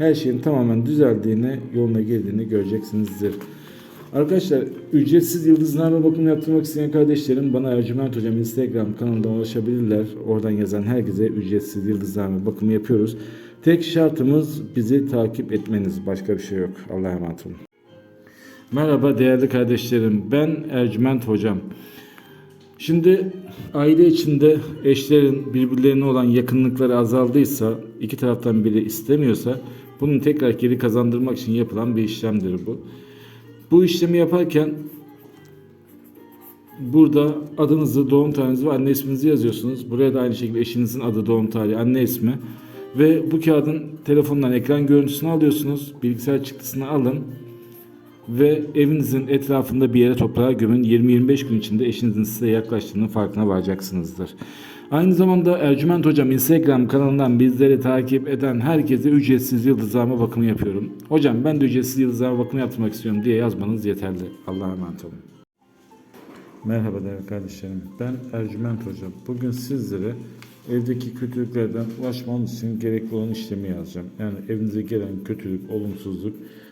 her şeyin tamamen düzeldiğini, yoluna girdiğini göreceksinizdir. Arkadaşlar ücretsiz yıldızlarla bakım yaptırmak isteyen kardeşlerim bana Ercüment Hocam Instagram kanalından ulaşabilirler. Oradan yazan herkese ücretsiz yıldızlarla bakımı yapıyoruz. Tek şartımız bizi takip etmeniz. Başka bir şey yok. Allah'a emanet olun. Merhaba değerli kardeşlerim. Ben Ercüment Hocam. Şimdi aile içinde eşlerin birbirlerine olan yakınlıkları azaldıysa, iki taraftan biri istemiyorsa bunu tekrar geri kazandırmak için yapılan bir işlemdir bu. Bu işlemi yaparken burada adınızı, doğum tarihinizi ve anne isminizi yazıyorsunuz. Buraya da aynı şekilde eşinizin adı, doğum tarihi, anne ismi ve bu kağıdın telefondan ekran görüntüsünü alıyorsunuz. Bilgisayar çıktısını alın ve evinizin etrafında bir yere toprağa gömün. 20-25 gün içinde eşinizin size yaklaştığının farkına varacaksınızdır. Aynı zamanda Ercüment Hocam Instagram kanalından bizleri takip eden herkese ücretsiz yıldızlama bakımı yapıyorum. Hocam ben de ücretsiz yıldızlama bakımı yaptırmak istiyorum diye yazmanız yeterli. Allah'a emanet olun. Merhaba değerli kardeşlerim. Ben Ercüment Hocam. Bugün sizlere evdeki kötülüklerden ulaşmanız için gerekli olan işlemi yazacağım. Yani evinize gelen kötülük, olumsuzluk